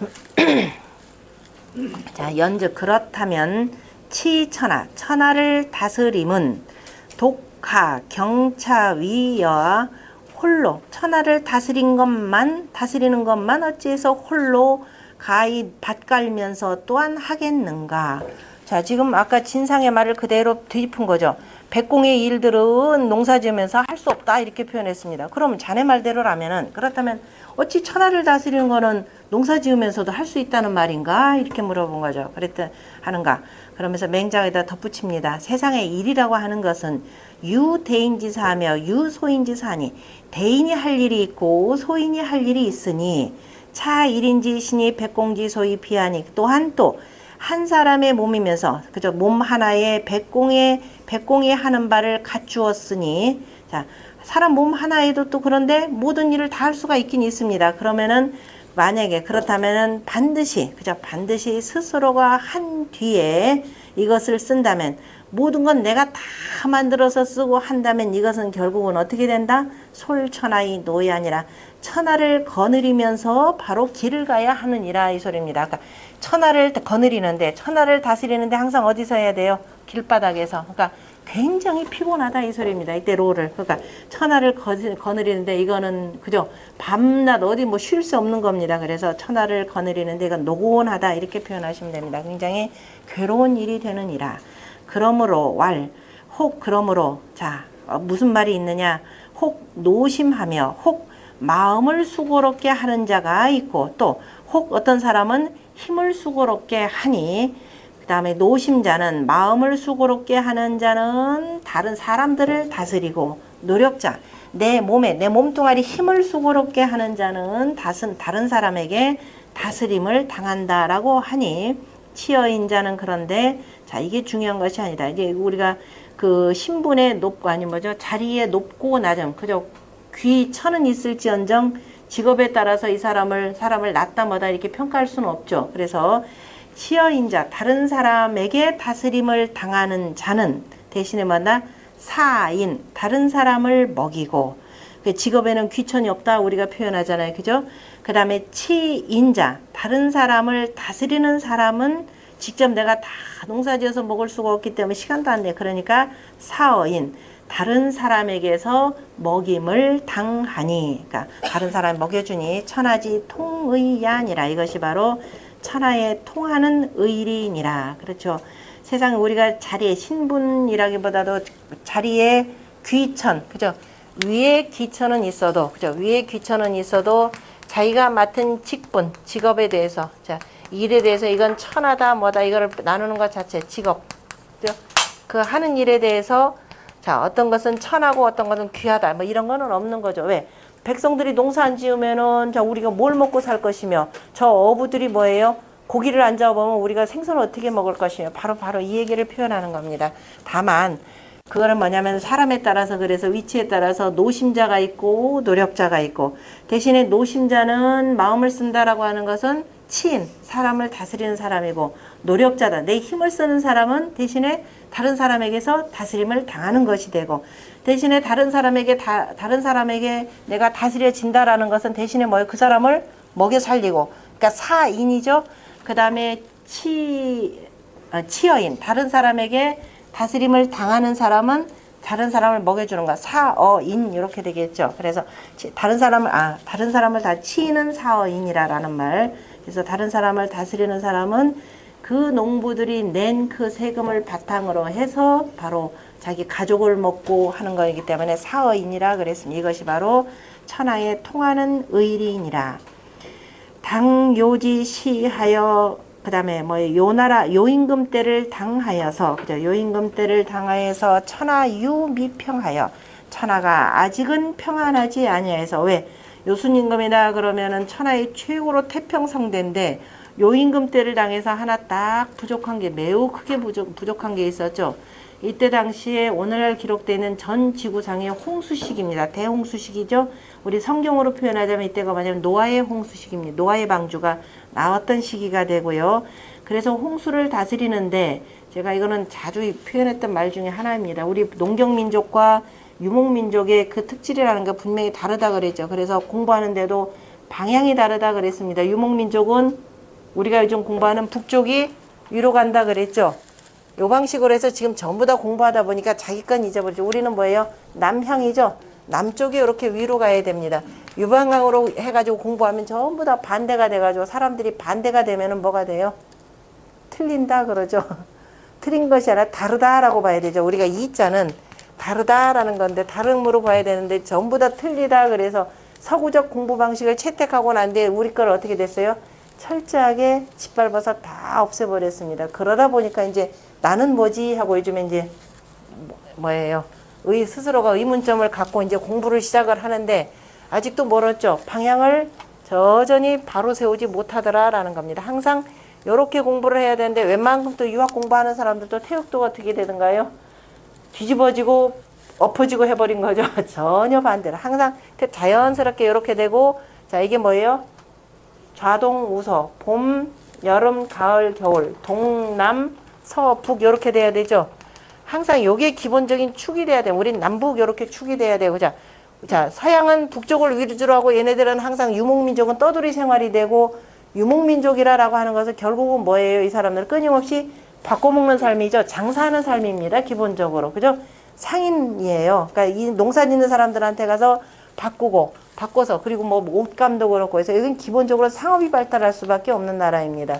자, 연즉 그렇다면 치천하, 천하를 다스림은 독하, 경차, 위여와 홀로 천하를 다스린 것만 다스리는 것만 어찌해서 홀로 가히 밭갈면서 또한 하겠는가? 자, 지금 아까 진상의 말을 그대로 뒤집은 거죠. 백공의 일들은 농사지으면서 할 수 없다 이렇게 표현했습니다. 그럼 자네 말대로라면은 그렇다면 어찌 천하를 다스리는 거는 농사 지으면서도 할 수 있다는 말인가 이렇게 물어본 거죠. 그랬더 하는가? 그러면서 맹장에다 덧붙입니다. 세상의 일이라고 하는 것은 유대인지사하며 유소인지사니 대인이 할 일이 있고 소인이 할 일이 있으니 차 일인지 신이 백공지 소위 피하니 또한 또 한 사람의 몸이면서 그죠 몸 하나에 백공의 백공이 하는 바를 갖추었으니 자 사람 몸 하나에도 또 그런데 모든 일을 다 할 수가 있긴 있습니다. 그러면은 만약에 그렇다면은 반드시 그죠 반드시 스스로가 한 뒤에 이것을 쓴다면 모든 건 내가 다 만들어서 쓰고 한다면 이것은 결국은 어떻게 된다? 솔천하의 노이 아니라 천하를 거느리면서 바로 길을 가야 하느니라 이 소리입니다. 그러니까 천하를 거느리는데 천하를 다스리는데 항상 어디서 해야 돼요? 길바닥에서. 그러니까 굉장히 피곤하다 이 소리입니다. 이때 로를. 그러니까 천하를 거느리는데 이거는 그죠? 밤낮 어디 뭐 쉴 수 없는 겁니다. 그래서 천하를 거느리는데 이건 노곤하다 이렇게 표현하시면 됩니다. 굉장히 괴로운 일이 되느니라. 그러므로 왈, 혹 그러므로 자 어, 무슨 말이 있느냐? 혹 노심하며 혹 마음을 수고롭게 하는 자가 있고 또 혹 어떤 사람은 힘을 수고롭게 하니 그 다음에 노심자는 마음을 수고롭게 하는 자는 다른 사람들을 다스리고 노력자 내 몸에 내 몸뚱아리 힘을 수고롭게 하는 자는 다른 다른 사람에게 다스림을 당한다라고 하니 치어인 자는 그런데 자 이게 중요한 것이 아니다 이제 우리가 그 신분의 높고 아니 뭐죠 자리에 높고 낮음 그저 귀 천은 있을지언정 직업에 따라서 이 사람을 사람을 낮다 뭐다 이렇게 평가할 수는 없죠. 그래서 치어인 자 다른 사람에게 다스림을 당하는 자는 대신에 뭐다 사인 다른 사람을 먹이고 그 직업에는 귀천이 없다 우리가 표현하잖아요. 그죠? 그 다음에 치인자 다른 사람을 다스리는 사람은 직접 내가 다 농사지어서 먹을 수가 없기 때문에 시간도 안 돼. 그러니까 사어인 다른 사람에게서 먹임을 당하니 그러니까 다른 사람 먹여주니 천하지 통의야니라 이것이 바로 천하에 통하는 의리니라 그렇죠 세상 우리가 자리에 신분이라기보다도 자리에 귀천 그죠 위에 귀천은 있어도 그죠 위에 귀천은 있어도 자기가 맡은 직분 직업에 대해서 자 일에 대해서 이건 천하다 뭐다 이거를 나누는 것 자체 직업 그죠 그 하는 일에 대해서 자, 어떤 것은 천하고 어떤 것은 귀하다. 뭐 이런 거는 없는 거죠. 왜? 백성들이 농사 안 지으면은 자 우리가 뭘 먹고 살 것이며 저 어부들이 뭐예요? 고기를 안 잡아보면 우리가 생선을 어떻게 먹을 것이며 바로 바로 이 얘기를 표현하는 겁니다. 다만 그거는 뭐냐면 사람에 따라서 그래서 위치에 따라서 노심자가 있고 노력자가 있고 대신에 노심자는 마음을 쓴다라고 하는 것은 치인 사람을 다스리는 사람이고 노력자다 내 힘을 쓰는 사람은 대신에 다른 사람에게서 다스림을 당하는 것이 되고 대신에 다른 사람에게 다, 다른 사람에게 내가 다스려진다라는 것은 대신에 뭐예요? 그 사람을 먹여 살리고 그러니까 사인이죠. 그 다음에 치 어, 치어인 다른 사람에게 다스림을 당하는 사람은 다른 사람을 먹여주는 거 사어인 이렇게 되겠죠. 그래서 다른 사람을 아 다른 사람을 다 치는 사어인이라라는 말. 그래서 다른 사람을 다스리는 사람은 그 농부들이 낸 그 세금을 바탕으로 해서 바로 자기 가족을 먹고 하는 거이기 때문에 사어인이라 그랬습니다. 이것이 바로 천하에 통하는 의리이니라. 당요지 시하여 그 다음에 뭐 요나라 요임금 때를 당하여서 그죠 요임금 때를 당하여서 천하 유미평하여 천하가 아직은 평안하지 아니하여서 왜 요순임금이다 그러면은 천하의 최고로 태평성대인데 요임금 때를 당해서 하나 딱 부족한 게 매우 크게 부족, 부족한 게 있었죠. 이때 당시에 오늘날 기록되는 전 지구상의 홍수식입니다. 대홍수식이죠. 우리 성경으로 표현하자면 이때가 뭐냐면 노아의 홍수식입니다. 노아의 방주가 나왔던 시기가 되고요. 그래서 홍수를 다스리는데 제가 이거는 자주 표현했던 말 중에 하나입니다. 우리 농경민족과 유목민족의 그 특질이라는 게 분명히 다르다 그랬죠. 그래서 공부하는데도 방향이 다르다 그랬습니다. 유목민족은 우리가 요즘 공부하는 북쪽이 위로 간다 그랬죠. 요 방식으로 해서 지금 전부 다 공부하다 보니까 자기 건 잊어버리죠. 우리는 뭐예요? 남향이죠. 남쪽이 이렇게 위로 가야 됩니다. 유방향으로 해가지고 공부하면 전부 다 반대가 돼가지고 사람들이 반대가 되면은 뭐가 돼요? 틀린다 그러죠. 틀린 것이 아니라 다르다라고 봐야 되죠. 우리가 이자는 다르다라는 건데 다름으로 봐야 되는데 전부 다 틀리다 그래서 서구적 공부 방식을 채택하고 난 뒤에 우리 걸 어떻게 됐어요? 철저하게 짓밟아서 다 없애버렸습니다. 그러다 보니까 이제 나는 뭐지 하고 요즘에 이제 뭐- 뭐예요? 의 스스로가 의문점을 갖고 이제 공부를 시작을 하는데 아직도 멀었죠. 방향을 여전히 바로 세우지 못하더라라는 겁니다. 항상 이렇게 공부를 해야 되는데 웬만큼 또 유학 공부하는 사람들도 태극도 어떻게 되는가요? 뒤집어지고 엎어지고 해버린 거죠. 전혀 반대로 항상 자연스럽게 이렇게 되고 자 이게 뭐예요? 좌동 우서 봄 여름 가을 겨울 동남 서북 이렇게 돼야 되죠. 항상 요게 기본적인 축이 돼야 돼. 우린 남북 이렇게 축이 돼야 되고 자. 자, 서양은 북쪽을 위주로 하고 얘네들은 항상 유목민족은 떠돌이 생활이 되고 유목민족이라라고 하는 것은 결국은 뭐예요? 이 사람들은 끊임없이 바꿔먹는 삶이죠. 장사하는 삶입니다. 기본적으로. 그죠? 상인이에요. 그러니까 이 농사 짓는 사람들한테 가서 바꾸고 바꿔서 그리고 뭐 옷감도 그렇고 해서 이건 기본적으로 상업이 발달할 수밖에 없는 나라입니다.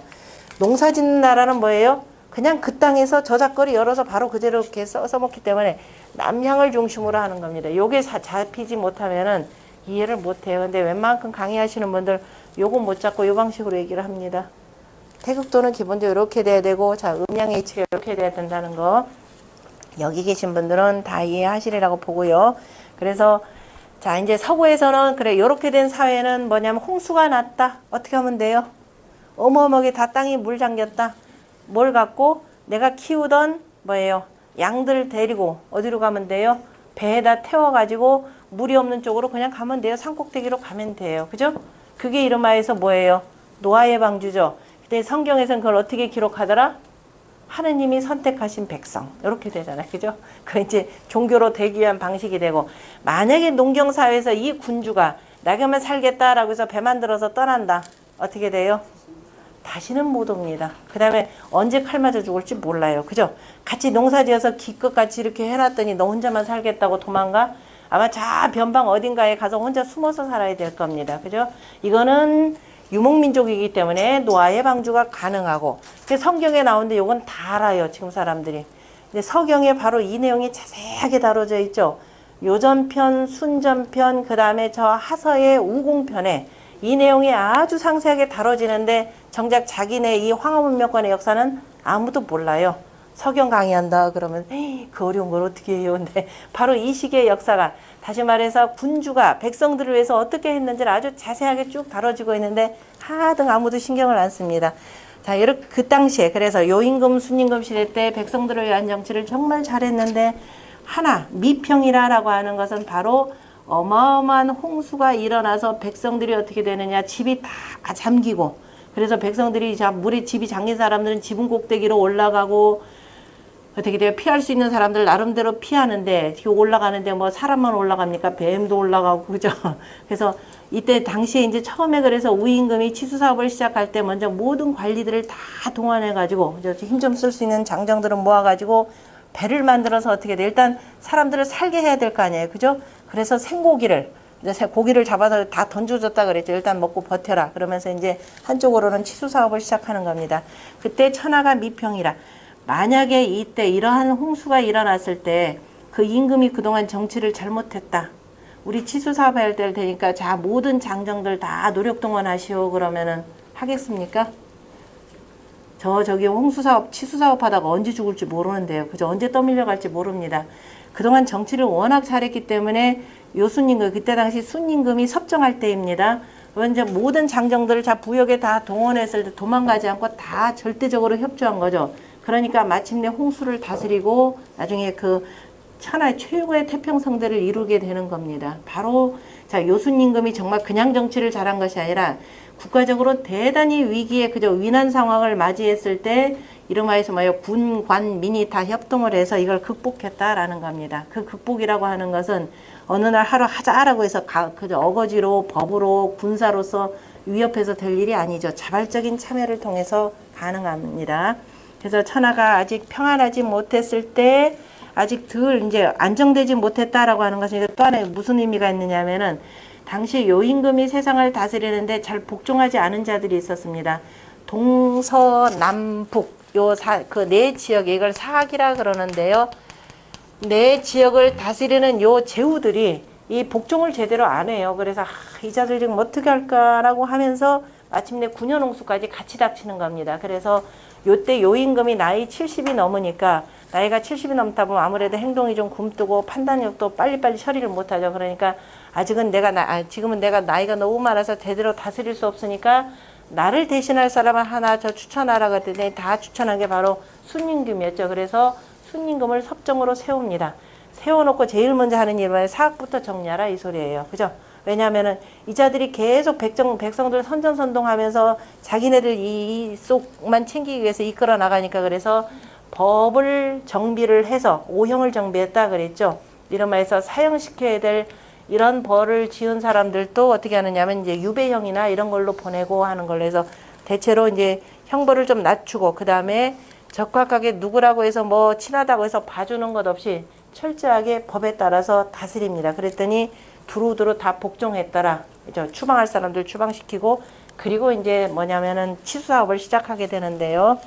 농사 짓는 나라는 뭐예요? 그냥 그 땅에서 저작거리 열어서 바로 그대로 이렇게 써, 써먹기 때문에 남향을 중심으로 하는 겁니다. 요게 자- 잡히지 못하면은 이해를 못해요. 근데 웬만큼 강의하시는 분들 요거 못 잡고 요 방식으로 얘기를 합니다. 태극도는 기본적으로 이렇게 돼야 되고 자 음양 H가 이렇게 돼야 된다는 거 여기 계신 분들은 다 이해하시리라고 보고요. 그래서 자 이제 서구에서는 그래 이렇게 된 사회는 뭐냐면 홍수가 났다. 어떻게 하면 돼요? 어마어마하게 다 땅이 물 잠겼다. 뭘 갖고 내가 키우던 뭐예요? 양들 데리고 어디로 가면 돼요? 배에다 태워가지고 물이 없는 쪽으로 그냥 가면 돼요. 산꼭대기로 가면 돼요. 그죠? 그게 이름하여서 뭐예요? 노아의 방주죠. 근데 성경에서는 그걸 어떻게 기록하더라? 하느님이 선택하신 백성 이렇게 되잖아요, 그죠? 그 이제 종교로 되기 위한 방식이 되고 만약에 농경 사회에서 이 군주가 나가면 살겠다라고 해서 배 만들어서 떠난다 어떻게 돼요? 다시는 못 옵니다. 그 다음에 언제 칼 맞아 죽을지 몰라요. 그죠? 같이 농사 지어서 기껏 같이 이렇게 해놨더니 너 혼자만 살겠다고 도망가? 아마 저 변방 어딘가에 가서 혼자 숨어서 살아야 될 겁니다. 그죠? 이거는 유목민족이기 때문에 노아의 방주가 가능하고 그 성경에 나오는데 이건 다 알아요. 지금 사람들이. 근데 서경에 바로 이 내용이 자세하게 다뤄져 있죠. 요전편, 순전편, 그 다음에 저 하서의 우공편에 이 내용이 아주 상세하게 다뤄지는데 정작 자기네 이 황하문명권의 역사는 아무도 몰라요. 서경 강의한다 그러면 그 어려운 걸 어떻게 해요? 근데 바로 이 시기의 역사가 다시 말해서 군주가 백성들을 위해서 어떻게 했는지를 아주 자세하게 쭉 다뤄지고 있는데 하등 아무도 신경을 안 씁니다. 자, 이렇게 그 당시에 그래서 요임금 순임금 시대 때 백성들을 위한 정치를 정말 잘했는데 하나 미평이라라고 하는 것은 바로 어마어마한 홍수가 일어나서 백성들이 어떻게 되느냐 집이 다 잠기고 그래서 백성들이 자 물에 집이 잠긴 사람들은 지붕 꼭대기로 올라가고 어떻게 돼요? 피할 수 있는 사람들 나름대로 피하는데 올라가는데 뭐 사람만 올라갑니까? 뱀도 올라가고 그죠? 그래서 이때 당시에 이제 처음에 그래서 우임금이 치수 사업을 시작할 때 먼저 모든 관리들을 다 동원해 가지고 힘 좀 쓸 수 있는 장정들은 모아 가지고 배를 만들어서 어떻게 돼? 일단 사람들을 살게 해야 될 거 아니에요. 그죠? 그래서 생고기를 이제 새- 고기를 잡아서 다 던져줬다 그랬죠. 일단 먹고 버텨라. 그러면서 이제 한쪽으로는 치수 사업을 시작하는 겁니다. 그때 천하가 미평이라. 만약에 이때 이러한 홍수가 일어났을 때 그 임금이 그동안 정치를 잘못했다. 우리 치수 사업 해야 될 테니까 자 모든 장정들 다 노력 동원하시오 그러면은 하겠습니까? 저 저기 홍수 사업, 치수 사업 하다가 언제 죽을지 모르는데요. 그죠? 언제 떠밀려 갈지 모릅니다. 그동안 정치를 워낙 잘했기 때문에 요순임금 그때 당시 순임금이 섭정할 때입니다. 먼저 모든 장정들을 다 부역에 다 동원했을 때 도망가지 않고 다 절대적으로 협조한 거죠. 그러니까 마침내 홍수를 다스리고 나중에 그 천하의 최고의 태평성대를 이루게 되는 겁니다. 바로 자 요순임금이 정말 그냥 정치를 잘한 것이 아니라 국가적으로 대단히 위기에 그저 위난 상황을 맞이했을 때 이름하여서 뭐요 군, 관, 민이 다 협동을 해서 이걸 극복했다라는 겁니다. 그 극복이라고 하는 것은 어느 날 하루 하자라고 해서 가, 그저 어거지로 법으로 군사로서 위협해서 될 일이 아니죠. 자발적인 참여를 통해서 가능합니다. 그래서 천하가 아직 평안하지 못했을 때 아직 덜 이제 안정되지 못했다라고 하는 것은 또 하나 무슨 의미가 있느냐면은 당시 요임금이 세상을 다스리는데 잘 복종하지 않은 자들이 있었습니다. 동서남북 요 그 네 지역에 이걸 사학이라 그러는데요. 내 지역을 다스리는 요 제후들이 이 복종을 제대로 안 해요. 그래서 아, 이 자들 지금 어떻게 할까라고 하면서 마침내 9년 홍수까지 같이 닥치는 겁니다. 그래서 요때 요 임금이 나이 70이 넘으니까 나이가 70이 넘다 보면 아무래도 행동이 좀 굼뜨고 판단력도 빨리빨리 처리를 못하죠. 그러니까 아직은 내가 나, 아, 지금은 내가 나이가 너무 많아서 제대로 다스릴 수 없으니까 나를 대신할 사람을 하나 저 추천하라 그랬더니 다 추천한 게 바로 순임금이었죠. 그래서 순임금을 섭정으로 세웁니다. 세워놓고 제일 먼저 하는 일은 사학부터 정리하라 이 소리예요. 그죠? 왜냐하면은 이 자들이 계속 백정 백성들 선전선동하면서 자기네들 이 속만 챙기기 위해서 이끌어 나가니까 그래서 법을 정비를 해서 오형을 정비했다 그랬죠. 이런 말해서 사형시켜야 될 이런 벌을 지은 사람들도 어떻게 하느냐면 이제 유배형이나 이런 걸로 보내고 하는 걸로 해서 대체로 이제 형벌을 좀 낮추고 그 다음에 적확하게 누구라고 해서 뭐 친하다고 해서 봐주는 것 없이 철저하게 법에 따라서 다스립니다. 그랬더니 두루두루 다 복종했더라. 이제 추방할 사람들 추방시키고 그리고 이제 뭐냐면은 치수 사업을 시작하게 되는데요.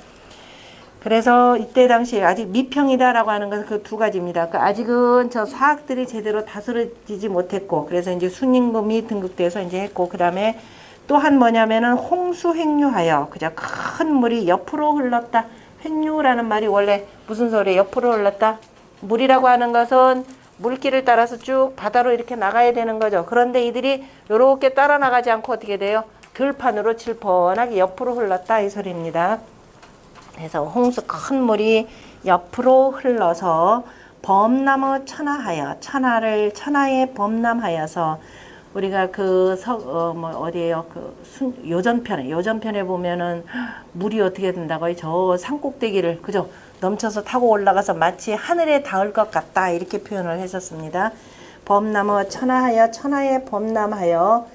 그래서 이때 당시 아직 미평이다라고 하는 것은 그 두 가지입니다. 그 아직은 저 사학들이 제대로 다스려지지 못했고, 그래서 이제 순임금이 등극돼서 이제 했고, 그 다음에 또한 뭐냐면은 홍수 횡류하여, 그저 큰 물이 옆으로 흘렀다. 횡류라는 말이 원래 무슨 소리예요? 옆으로 흘렀다? 물이라고 하는 것은 물길을 따라서 쭉 바다로 이렇게 나가야 되는 거죠. 그런데 이들이 이렇게 따라 나가지 않고 어떻게 돼요? 들판으로 질펀하게 옆으로 흘렀다 이 소리입니다. 그래서 홍수 큰 물이 옆으로 흘러서 범나무 천하하여 천하를 천하에 범람하여서 우리가 그서뭐 어디에요? 그 순, 요전편에 요전편에 보면은 물이 어떻게 된다고요? 저 산꼭대기를 그죠? 넘쳐서 타고 올라가서 마치 하늘에 닿을 것 같다 이렇게 표현을 했었습니다. 범나무 천하하여 천하에 범람하여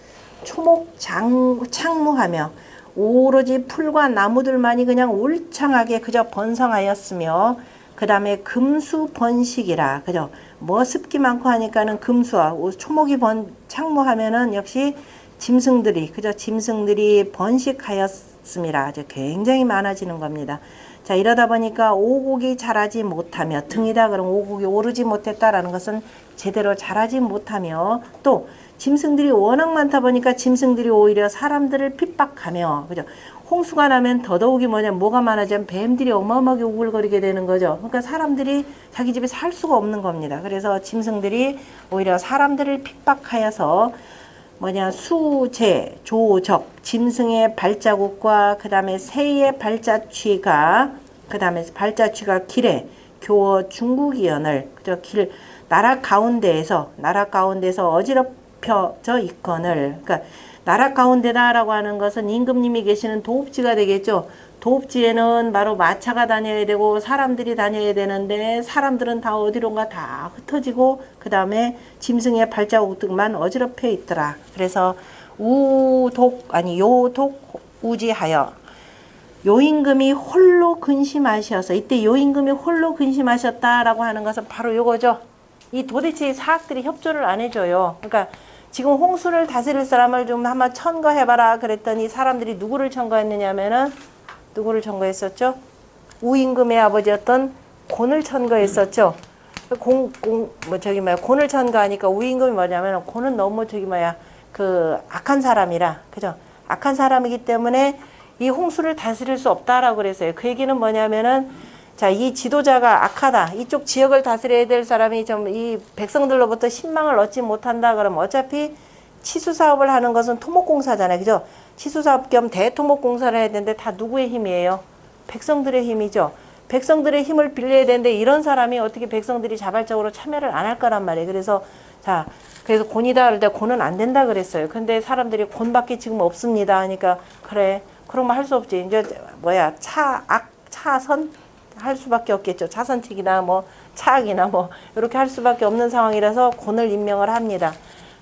초목 장, 창무하며 오로지 풀과 나무들만이 그냥 울창하게 그저 번성하였으며 그 다음에 금수 번식이라 그죠? 뭐 습기 많고 하니까는 금수와 초목이 번 창무하면은 역시 짐승들이 그저 짐승들이 번식하였습니다. 아주 굉장히 많아지는 겁니다. 자 이러다 보니까 오곡이 자라지 못하며 등이다 그럼 오곡이 오르지 못했다라는 것은 제대로 자라지 못하며 또 짐승들이 워낙 많다 보니까 짐승들이 오히려 사람들을 핍박하며 그죠? 홍수가 나면 더더욱이 뭐냐 뭐가 많아지면 뱀들이 어마어마하게 우글거리게 되는 거죠. 그러니까 사람들이 자기 집에 살 수가 없는 겁니다. 그래서 짐승들이 오히려 사람들을 핍박하여서 뭐냐 수재 조적 짐승의 발자국과 그 다음에 새의 발자취가 그 다음에 발자취가 길에 교어 중국이언을 그저 길 나라 가운데에서 나라 가운데서 어지럽 혀져 있거늘 그러니까 나라 가운데다라고 하는 것은 임금님이 계시는 도읍지가 되겠죠. 도읍지에는 바로 마차가 다녀야 되고 사람들이 다녀야 되는데 사람들은 다 어디론가 다 흩어지고 그 다음에 짐승의 발자국들만 어지럽혀 있더라. 그래서 우독 아니 요독 우지하여 요임금이 홀로 근심하셔서 이때 요임금이 홀로 근심하셨다라고 하는 것은 바로 요거죠. 이 도대체 사학들이 협조를 안 해줘요. 그러니까 지금 홍수를 다스릴 사람을 좀 한번 천거해봐라 그랬더니 사람들이 누구를 천거했느냐면은 누구를 천거했었죠? 우임금의 아버지였던 곤을 천거했었죠. 공, 공, 뭐 저기 뭐야, 곤을 천거하니까 우임금이 뭐냐면 곤은 너무 저기 뭐야, 그 악한 사람이라, 그죠? 악한 사람이기 때문에 이 홍수를 다스릴 수 없다라고 그랬어요. 그 얘기는 뭐냐면은 자, 이 지도자가 악하다. 이쪽 지역을 다스려야 될 사람이 좀 이 백성들로부터 신망을 얻지 못한다. 그러면 어차피 치수 사업을 하는 것은 토목공사잖아요. 그죠? 치수 사업 겸 대토목공사를 해야 되는데 다 누구의 힘이에요? 백성들의 힘이죠. 백성들의 힘을 빌려야 되는데 이런 사람이 어떻게 백성들이 자발적으로 참여를 안 할 거란 말이에요. 그래서 자, 그래서 곤이다 그럴 때 곤은 안 된다 그랬어요. 근데 사람들이 곤밖에 지금 없습니다. 하니까 그래. 그러면 할 수 없지. 이제 뭐야? 차, 악, 차선? 할 수밖에 없겠죠. 차선책이나 뭐 차악이나 뭐 이렇게 할 수밖에 없는 상황이라서 곤을 임명을 합니다.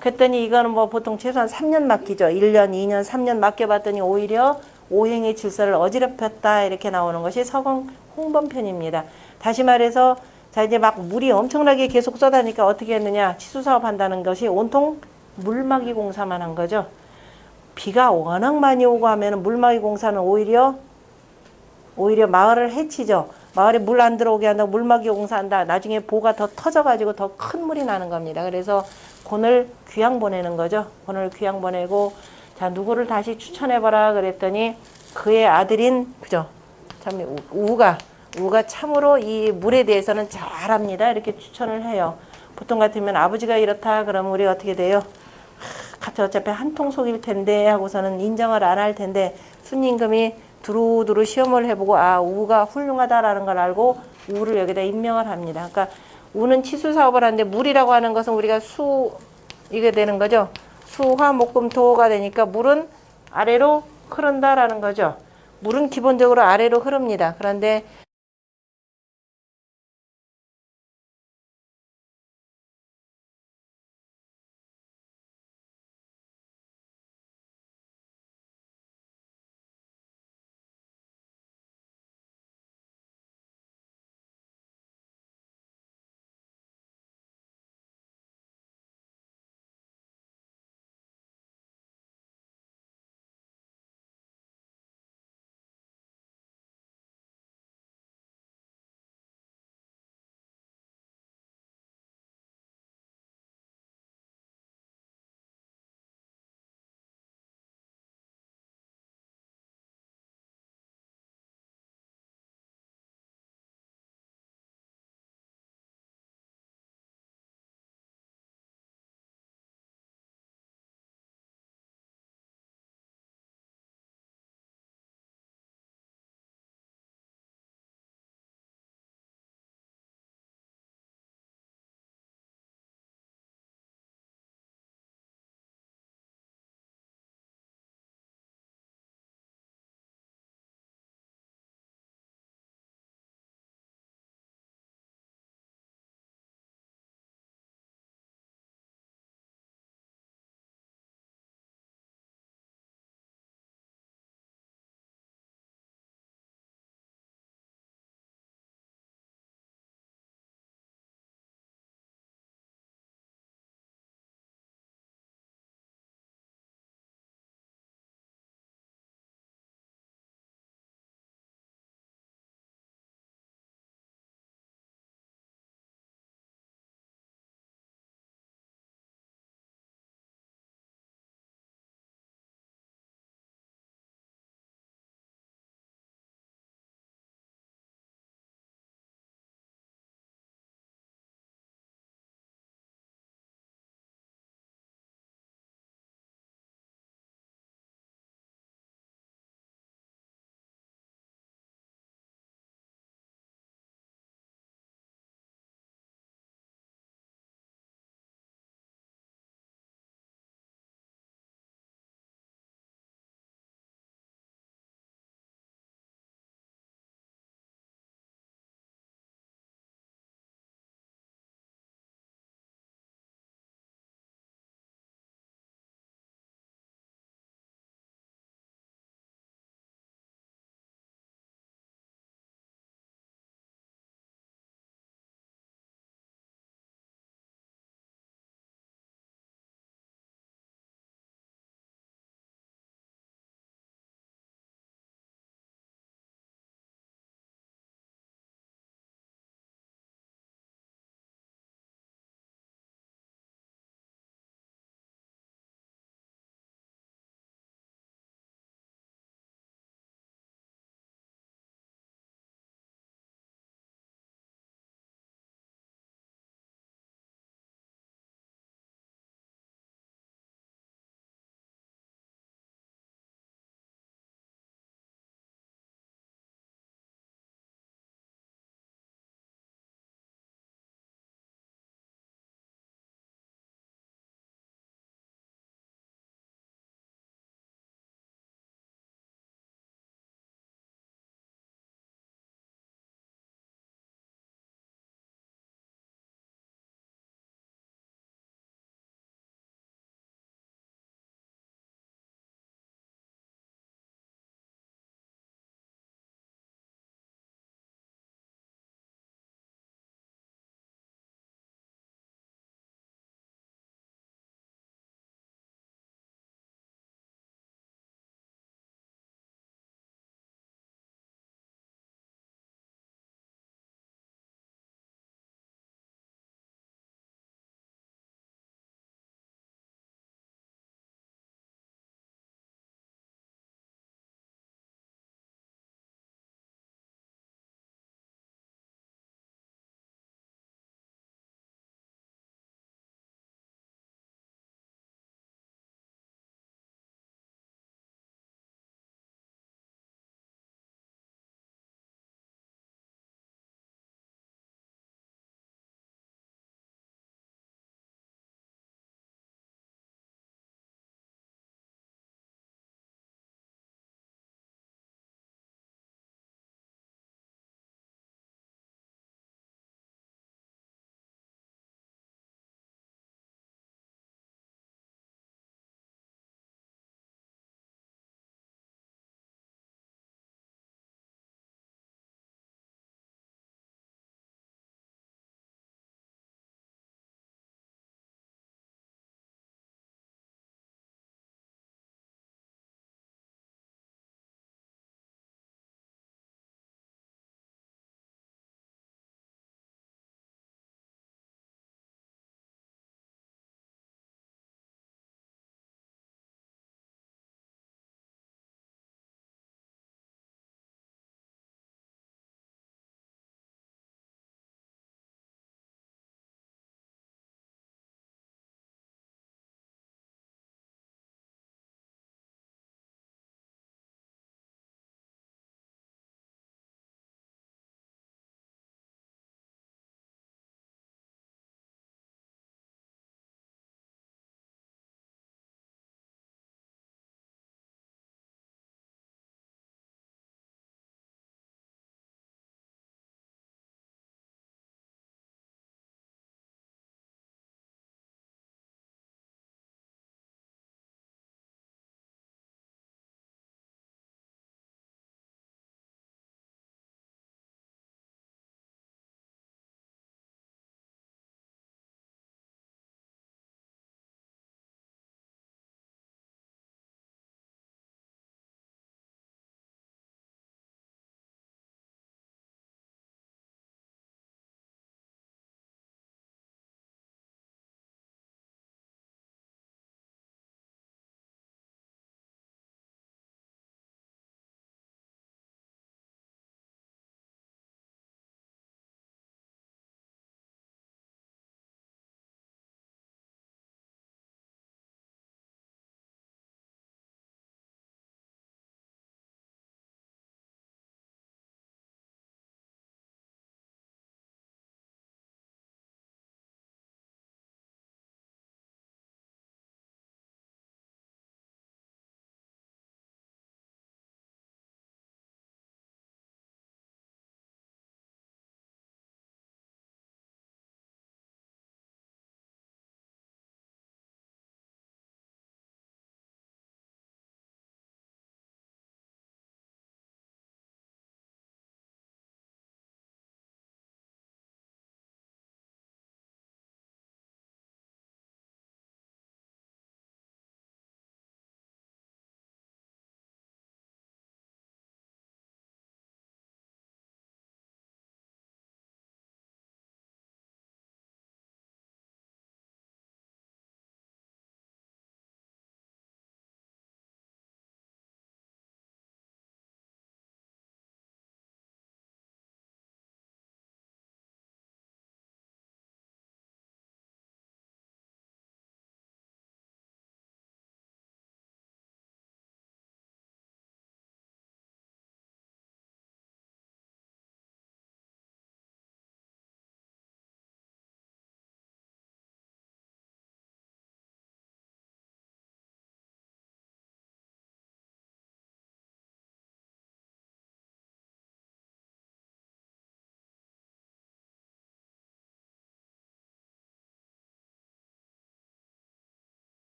그랬더니 이거는 뭐 보통 최소한 3년 맡기죠. 1년, 2년, 3년 맡겨봤더니 오히려 오행의 질서를 어지럽혔다 이렇게 나오는 것이 서공 홍범편입니다. 다시 말해서 자 이제 막 물이 엄청나게 계속 쏟아니까 어떻게 했느냐 치수 사업 한다는 것이 온통 물막이 공사만 한 거죠. 비가 워낙 많이 오고 하면 물막이 공사는 오히려 오히려 마을을 해치죠. 마을에 물 안 들어오게 한다고 물막이 공사한다. 나중에 보가 더 터져가지고 더 큰 물이 나는 겁니다. 그래서 곤을 귀양 보내는 거죠. 곤을 귀양 보내고 자 누구를 다시 추천해봐라 그랬더니 그의 아들인 그죠. 참 우- 우가 우가 참으로 이 물에 대해서는 잘합니다. 이렇게 추천을 해요. 보통 같으면 아버지가 이렇다 그러면 우리 어떻게 돼요? 같이 어차피 한 통 속일 텐데 하고서는 인정을 안 할 텐데 순임금이 두루두루 시험을 해보고 아 우가 훌륭하다라는 걸 알고 우를 여기다 임명을 합니다. 그러니까 우는 치수 사업을 하는데 물이라고 하는 것은 우리가 수 이게 되는 거죠. 수화 목금 토가 되니까 물은 아래로 흐른다라는 거죠. 물은 기본적으로 아래로 흐릅니다. 그런데